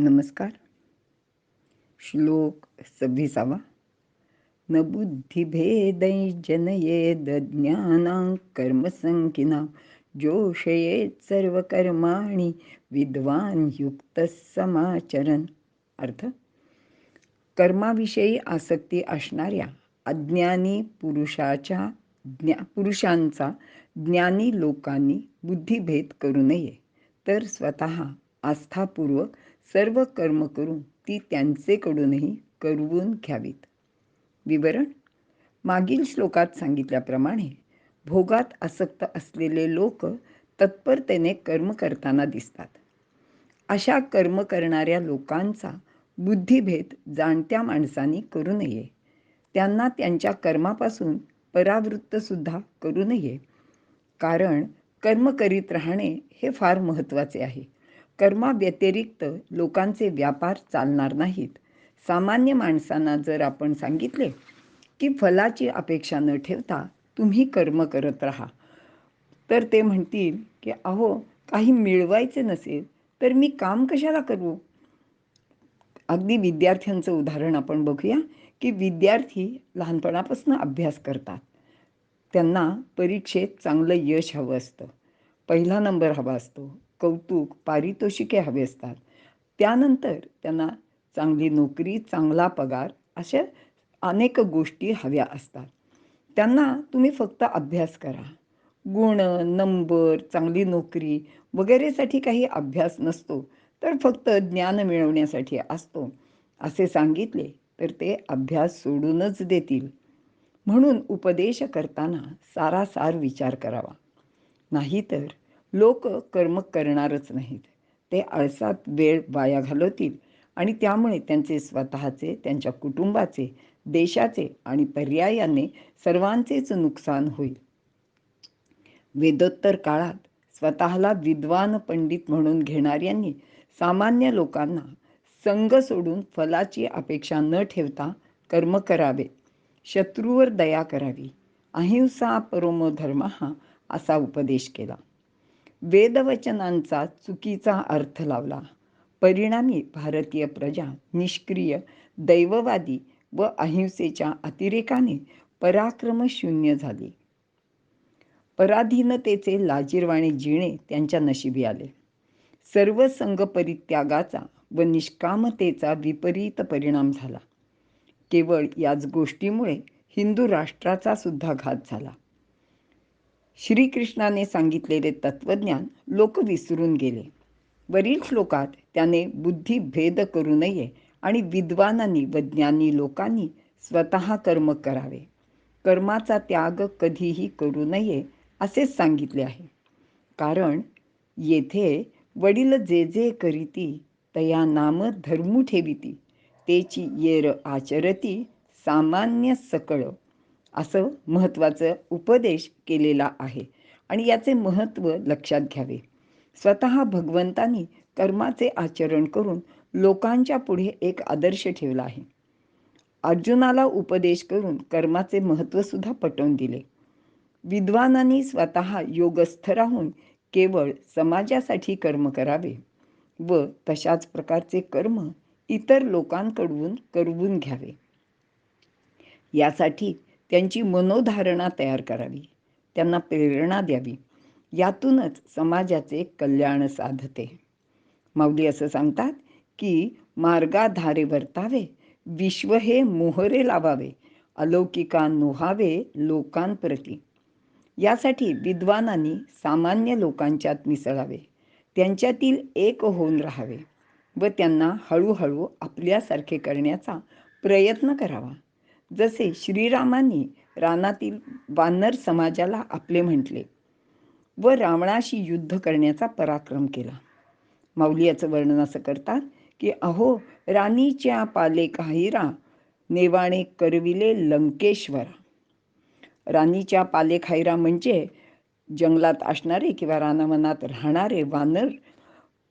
नमस्कार. श्लोक सव्वीसावा. न बुद्धिभेदै जनयेद ज्ञानां कर्मसंकिना जोषयेत सर्वकर्माणि विद्वान युक्त समाचरण अर्थ कर्माविषयी आसक्ती असणाऱ्या अज्ञानी पुरुषाच्या ज्ञा पुरुषांचा ज्ञानी लोकांनी बुद्धिभेद करू नये तर स्वतः आस्थापूर्वक सर्व कर्म करून ती त्यांचेकडूनही करवून घ्यावीत. विवरण? मागील श्लोकात सांगितल्याप्रमाणे भोगात आसक्त असलेले लोक तत्परतेने कर्म करताना दिसतात. अशा कर्म करणाऱ्या लोकांचा बुद्धिभेद जाणत्या माणसांनी करू नये. त्यांना त्यांच्या कर्मापासून परावृत्तसुद्धा करू नये. कारण कर्म करीत राहणे हे फार महत्त्वाचे आहे. कर्माव्यतिरिक्त लोकांचे व्यापार चालणार नाहीत. सामान्य माणसांना जर आपण सांगितले की फलाची अपेक्षा न ठेवता तुम्ही कर्म करत राहा तर ते म्हणतील की अहो काही मिळवायचे नसेल तर मी काम कशाला करू? अगदी विद्यार्थ्यांचं उदाहरण आपण बघूया की विद्यार्थी लहानपणापासून अभ्यास करतात. त्यांना परीक्षेत चांगलं यश हवं असतं. पहिला नंबर हवा असतो. कौतुक पारितोषिके हवे असतात. त्यानंतर त्यांना चांगली नोकरी चांगला पगार अशा अनेक गोष्टी हव्या असतात. त्यांना तुम्ही फक्त अभ्यास करा. गुण नंबर चांगली नोकरी वगैरेसाठी काही अभ्यास नसतो तर फक्त ज्ञान मिळवण्यासाठी असतो. असे सांगितले तर ते अभ्यास सोडूनच देतील. म्हणून उपदेश करताना सारासार विचार करावा. नाहीतर लोक कर्म करणारच नाहीत. ते आळसात वेळ वाया घालवतील आणि त्यामुळे त्यांचे स्वतःचे त्यांच्या कुटुंबाचे देशाचे आणि पर्यायाने सर्वांचेच नुकसान होईल. वेदोत्तर काळात स्वतःला विद्वान पंडित म्हणून घेणाऱ्यांनी सामान्य लोकांना संघ सोडून फलाची अपेक्षा न ठेवता कर्म करावे शत्रूवर दया करावी अहिंसा परोमो धर्म हा असा उपदेश केला. वेदवचनांचा चुकीचा अर्थ लावला. परिणामी भारतीय प्रजा निष्क्रिय दैववादी व अहिंसेच्या अतिरेकाने पराक्रम शून्य झाली. पराधीनतेचे लाजीरवाणे जिणे त्यांच्या नशिबी आले. सर्व संघ परित्यागाचा व निष्कामतेचा विपरीत परिणाम झाला. केवळ याच गोष्टीमुळे हिंदू राष्ट्राचा सुद्धा घात झाला. श्रीकृष्णाने सांगितलेले तत्वज्ञान लोक विसरून गेले. वरील श्लोकात त्याने बुद्धी भेद करू नये आणि विद्वानांनी व ज्ञानी लोकांनी स्वतः कर्म करावे. कर्माचा त्याग कधीही करू नये असेच सांगितले आहे. कारण येथे वडील जे जे करीती तया नाम धर्मू ठेविती तेची येर आचरती सामान्य सकळ असं महत्त्वाचं उपदेश केलेला आहे. आणि याचे महत्त्व लक्षात घ्यावे. स्वतः भगवंतानी कर्माचे आचरण करून लोकांच्या पुढे एक आदर्श ठेवला आहे. अर्जुनाला उपदेश करून कर्माचे महत्त्वसुद्धा पटवून दिले. विद्वानांनी स्वतः योगस्थ राहून केवळ समाजासाठी कर्म करावे व तशाच प्रकारचे कर्म इतर लोकांकडून करवून घ्यावे. यासाठी त्यांची मनोधारणा तयार करावी त्यांना प्रेरणा द्यावी. यातूनच समाजाचे कल्याण साधते. माऊली असं सांगतात की मार्गाधारे वर्तावे विश्व हे मोहरे लावावे अलौकिका नोहावे लोकांप्रती यासाठी विद्वानांनी सामान्य लोकांच्यात मिसळावे त्यांच्यातील एक होऊन राहावे व त्यांना हळूहळू आपल्यासारखे करण्याचा प्रयत्न करावा. जसे श्रीरामांनी रानातील वानर समाजाला आपले म्हटले व रावणाशी युद्ध करण्याचा पराक्रम केला. माऊली याचं वर्णन असं करतात की अहो राणीच्या पाले काहिरा नेवाणे करविले लंकेश्वरा. राणीच्या पाले खायरा म्हणजे जंगलात असणारे किंवा रानावनात राहणारे वानर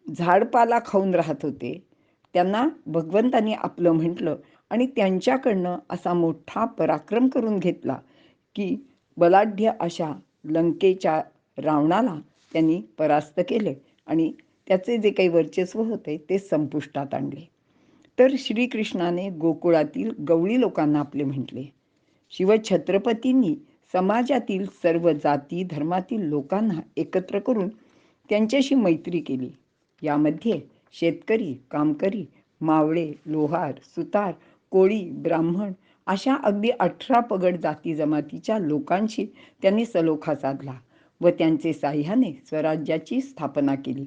झाडपाला खाऊन राहत होते. त्यांना भगवंतांनी आपलं म्हटलं आणि त्यांच्याकडनं असा मोठा पराक्रम करून घेतला की बलाढ्य अशा लंकेच्या रावणाला त्यांनी परास्त केले आणि त्याचे जे काही वर्चस्व होते ते संपुष्टात आणले. तर श्रीकृष्णाने गोकुळातील गवळी लोकांना आपले म्हटले शिवछत्रपतींनी समाजातील सर्व जाती धर्मातील लोकांना एकत्र करून त्यांच्याशी मैत्री केली. यामध्ये शेतकरी कामकरी मावळे लोहार सुतार कोळी ब्राह्मण अशा अगदी अठरा पगड जाती जमातीच्या लोकांशी त्यांनी सलोखा साधला व त्यांचे साह्याने स्वराज्याची स्थापना केली.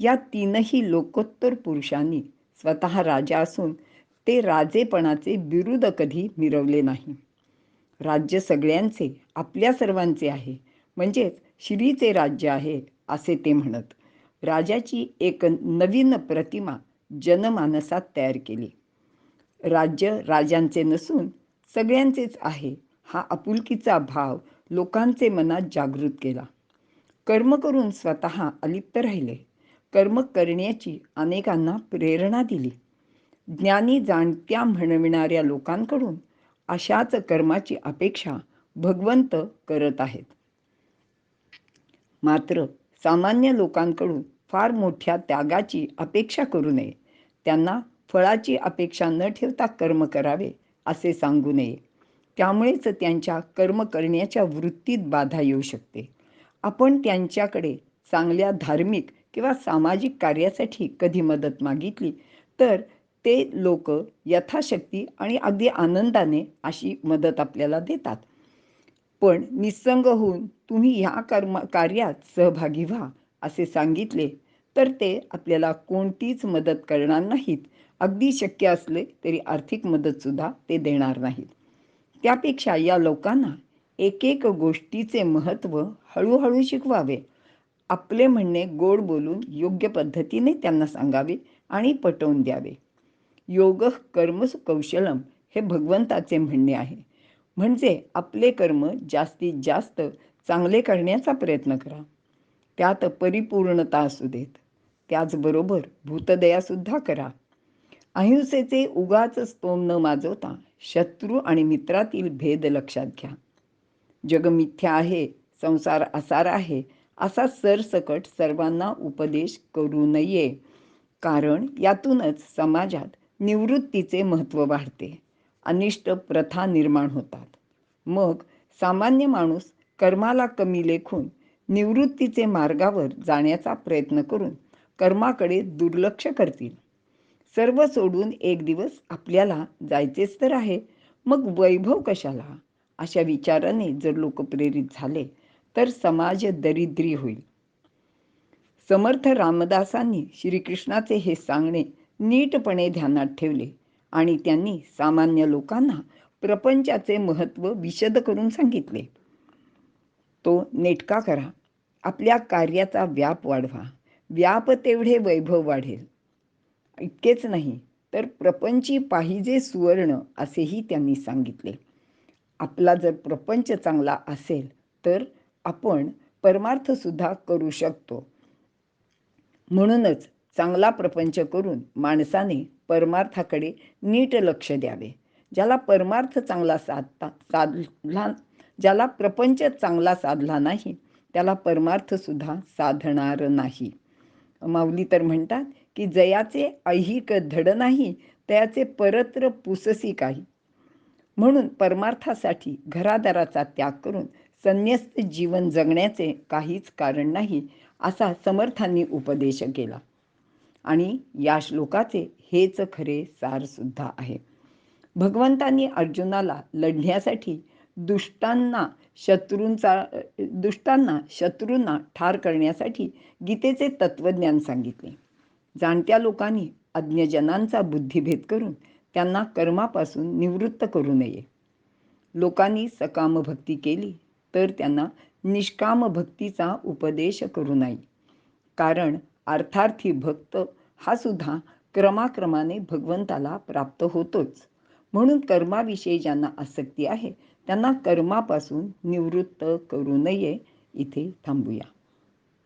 या तीनही लोकोत्तर पुरुषांनी स्वतः राजा असून ते राजेपणाचे बिरुद कधी मिरवले नाही. राज्य सगळ्यांचे आपल्या सर्वांचे आहे. म्हणजेच श्रीचे राज्य आहे असे ते म्हणत. राजाची एक नवीन प्रतिमा जनमानसात तयार केली. राज्य राजांचे नसून सगळ्यांचेच आहे हा आपुलकीचा भाव लोकांचे मनात जागृत केला. कर्म करून स्वतः अलिप्त राहिले. कर्म करण्याची अनेकांना प्रेरणा दिली. ज्ञानी जाणत्या म्हणविणाऱ्या लोकांकडून अशाच कर्माची अपेक्षा भगवंत करत आहेत. मात्र सामान्य लोकांकडून फार मोठ्या त्यागाची अपेक्षा करू नये. त्यांना फळाची अपेक्षा न ठेवता कर्म करावे असे सांगू नये. त्यामुळेच त्यांच्या कर्म करण्याच्या वृत्तीत बाधा येऊ शकते. आपण त्यांच्याकडे चांगल्या धार्मिक किंवा सामाजिक कार्यासाठी कधी मदत मागितली तर ते लोक यथाशक्ती आणि अगदी आनंदाने अशी मदत आपल्याला देतात. पण निसंग होऊन तुम्ही ह्या कर्म कार्यात सहभागी व्हा असे सांगितले तर ते आपल्याला कोणतीच मदत करणार नाहीत. अगदी शक्य असले तरी आर्थिक मदतसुद्धा ते देणार नाहीत. त्यापेक्षा या लोकांना एक एक गोष्टीचे महत्त्व हळूहळू शिकवावे. आपले म्हणणे गोड बोलून योग्य पद्धतीने त्यांना सांगावे आणि पटवून द्यावे. योग कर्म कौशलम हे भगवंताचे म्हणणे आहे. म्हणजे आपले कर्म जास्तीत जास्त चांगले करण्याचा प्रयत्न करा. त्यात परिपूर्णता असू देत. त्याचबरोबर भूतदयासुद्धा करा. अहिंसेचे उगाच स्तोम न माजवता शत्रू आणि मित्रातील भेद लक्षात घ्या. जग मिथ्या आहे संसार असार आहे असा सरसकट सर्वांना उपदेश करू नये. कारण यातूनच समाजात निवृत्तीचे महत्त्व वाढते. अनिष्ट प्रथा निर्माण होतात. मग सामान्य माणूस कर्माला कमी लेखून निवृत्तीचे मार्गावर जाण्याचा प्रयत्न करून कर्माकडे दुर्लक्ष करतील. सर्व सोडून एक दिवस आपल्याला जायचेच तर आहे. मग वैभव कशाला? अशा विचाराने जर लोक प्रेरित झाले तर समाज दरिद्री होईल. समर्थ रामदासांनी श्रीकृष्णाचे हे सांगणे नीटपणे ध्यानात ठेवले आणि त्यांनी सामान्य लोकांना प्रपंचाचे महत्त्व विशद करून सांगितले. तो नेटका करा आपल्या कार्याचा व्याप वाढवा. व्याप तेवढे वैभव वाढेल. इतकेच नाही तर प्रपंची पाहिजे सुवर्ण असेही त्यांनी सांगितले. आपला जर प्रपंच चांगला असेल तर आपण परमार्थसुद्धा करू शकतो. म्हणूनच चांगला प्रपंच करून माणसाने परमार्थाकडे नीट लक्ष द्यावे. ज्याला परमार्थ चांगला साधता साधला ज्याला प्रपंच चांगला साधला नाही त्याला परमार्थसुद्धा साधणार नाही. माऊली तर म्हणतात की जयाचे ऐहिक धड नाही त्याचे परत्र पुससी काही. म्हणून परमार्थासाठी घरादाराचा त्याग करून संन्यस्त जीवन जगण्याचे काहीच कारण नाही असा समर्थांनी उपदेश केला. आणि या श्लोकाचे हेच खरे सारसुद्धा आहे. भगवंतांनी अर्जुनाला लढण्यासाठी दुष्टांना शत्रूंचा दुष्टांना शत्रूंना ठार करण्यासाठी गीतेचे तत्वज्ञान सांगितले. जाणत्या लोकांनी अज्ञजनांचा बुद्धिभेद करून त्यांना कर्मापासून निवृत्त करू नये. लोकांनी सकाम भक्ती केली तर त्यांना निष्काम भक्तीचा उपदेश करू नये. कारण अर्थार्थी भक्त हा सुद्धा क्रमाक्रमाने भगवंताला प्राप्त होतोच. म्हणून कर्माविषयी ज्यांना आसक्ती आहे त्यांना कर्मापासून निवृत्त करू नये. इथे थांबूया.